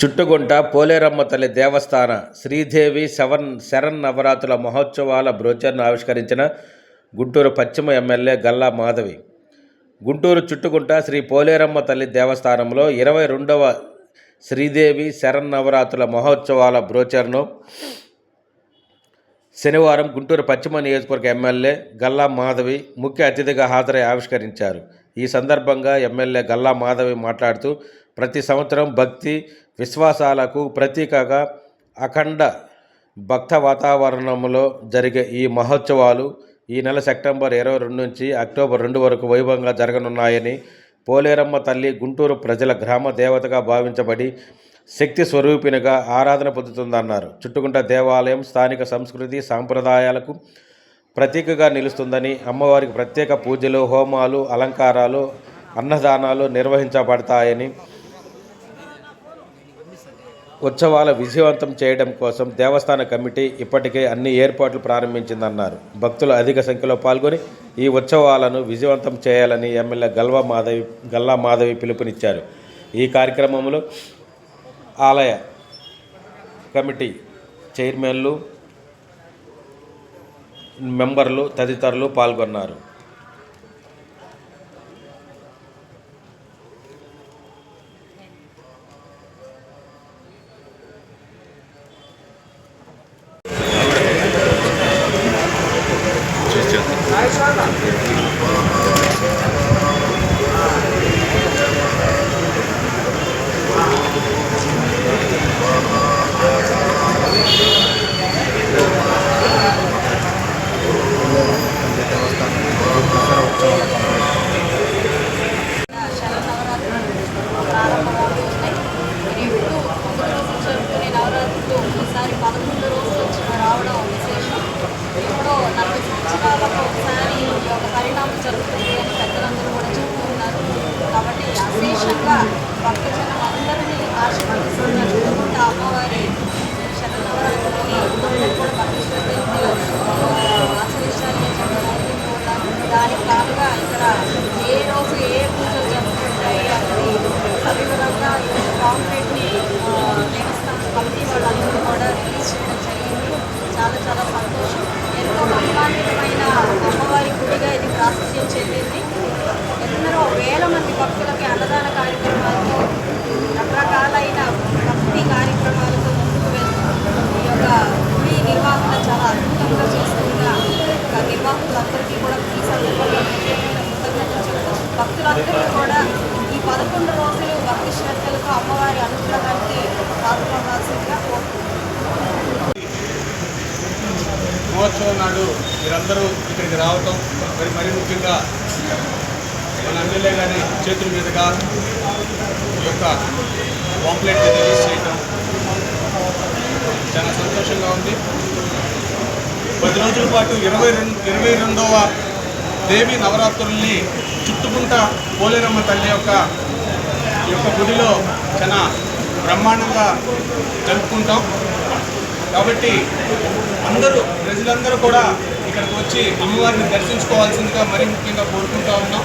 చుట్టుగుంట పోలేరమ్మ తల్లి దేవస్థాన శ్రీదేవి శవన్ శరణ్ నవరాత్రుల మహోత్సవాల బ్రోచర్ను ఆవిష్కరించిన గుంటూరు పశ్చిమ ఎమ్మెల్యే గల్లా మాధవి. గుంటూరు చుట్టుగుంట శ్రీ పోలేరమ్మ తల్లి దేవస్థానంలో ఇరవై రెండవ శ్రీదేవి శరణ్ నవరాత్రుల మహోత్సవాల బ్రోచర్ను శనివారం గుంటూరు పశ్చిమ నియోజకవర్గ ఎమ్మెల్యే గల్లా మాధవి ముఖ్య అతిథిగా హాజరై ఆవిష్కరించారు. ఈ సందర్భంగా ఎమ్మెల్యే గల్లా మాధవి మాట్లాడుతూ ప్రతి సంవత్సరం భక్తి విశ్వాసాలకు ప్రతీకగా అఖండ భక్త వాతావరణంలో జరిగే ఈ మహోత్సవాలు ఈ నెల సెప్టెంబర్ ఇరవై రెండు నుంచి అక్టోబర్ రెండు వరకు వైభవంగా జరగనున్నాయని పోలేరమ్మ తల్లి గుంటూరు ప్రజల గ్రామ దేవతగా భావించబడి శక్తి స్వరూపినిగా ఆరాధన పొందుతుందన్నారు. చుట్టుకుంట దేవాలయం స్థానిక సంస్కృతి సాంప్రదాయాలకు ప్రతీకగా నిలుస్తుందని అమ్మవారికి ప్రత్యేక పూజలు హోమాలు అలంకారాలు అన్నదానాలు నిర్వహించబడతాయని ఉత్సవాల విజయవంతం చేయడం కోసం దేవస్థాన కమిటీ ఇప్పటికే అన్ని ఏర్పాట్లు ప్రారంభించిందన్నారు. భక్తులు అధిక సంఖ్యలో పాల్గొని ఈ ఉత్సవాలను విజయవంతం చేయాలని ఎమ్మెల్యే గల్వా మాధవి గల్లా మాధవి పిలుపునిచ్చారు. ఈ కార్యక్రమంలో ఆలయ కమిటీ చైర్మన్లు మెంబర్లు తదితరులు పాల్గొన్నారు. Thank you. ఆచరించాలి అని చెప్పి కోరుకుంటూ ఉన్నాను దానికి కానుగా ఇక్కడ ఏ రోజు ఏ పూజలు జరుగుతుంటాయి అన్నది సవివరంగా కాంప్లెట్ని దేవస్థానం కమిటీ వాళ్ళందరూ కూడా రిలీజ్ చేయడం జరిగింది. చాలా చాలా సంతోషం. ఎంతో మహిమాన్వితమైన అమ్మవారి గుడిగా ఇది ప్రాశస్త్యం చెందింది. వేల మంది భక్తులకి అన్నదాన కార్యక్రమాలతో రకరకాలైన భక్తి కార్యక్రమాలతో ముందుకు వెళ్తూ ఈ యొక్క గుడి నిర్వహణ చాలా అద్భుతంగా చేస్తున్న ఒక నిర్వాహకులందరికీ కూడా ఈ సందర్భంగా భక్తులందరూ కూడా ఈ పదకొండు రోజులు భక్తి శ్రద్ధలతో అమ్మవారి అనుగ్రహానికి పాల్గొనాల్సిందిగా కోరుతున్నాను మహోత్సవం నాడు మీరందరూ ఇక్కడికి రావటం మరి మరీ ముఖ్యంగా మన ఎమ్మెల్యే గారి చేతుల మీదుగా ఈ యొక్క పాంప్లెట్ రిలీజ్ చేయటం చాలా సంతోషంగా ఉంది. పది రోజుల పాటు ఇరవై రెండు ఇరవై రెండవ దేవి నవరాత్రుల్ని చుట్టుకుంట పోలేరమ్మ తల్లి యొక్క ఈ యొక్క గుడిలో చాలా బ్రహ్మాండంగా జరుపుకుంటాం. కాబట్టి అందరూ ప్రజలందరూ కూడా ఇక్కడికి వచ్చి అమ్మవారిని దర్శించుకోవాల్సిందిగా మరీ ముఖ్యంగా కోరుకుంటా ఉన్నాం.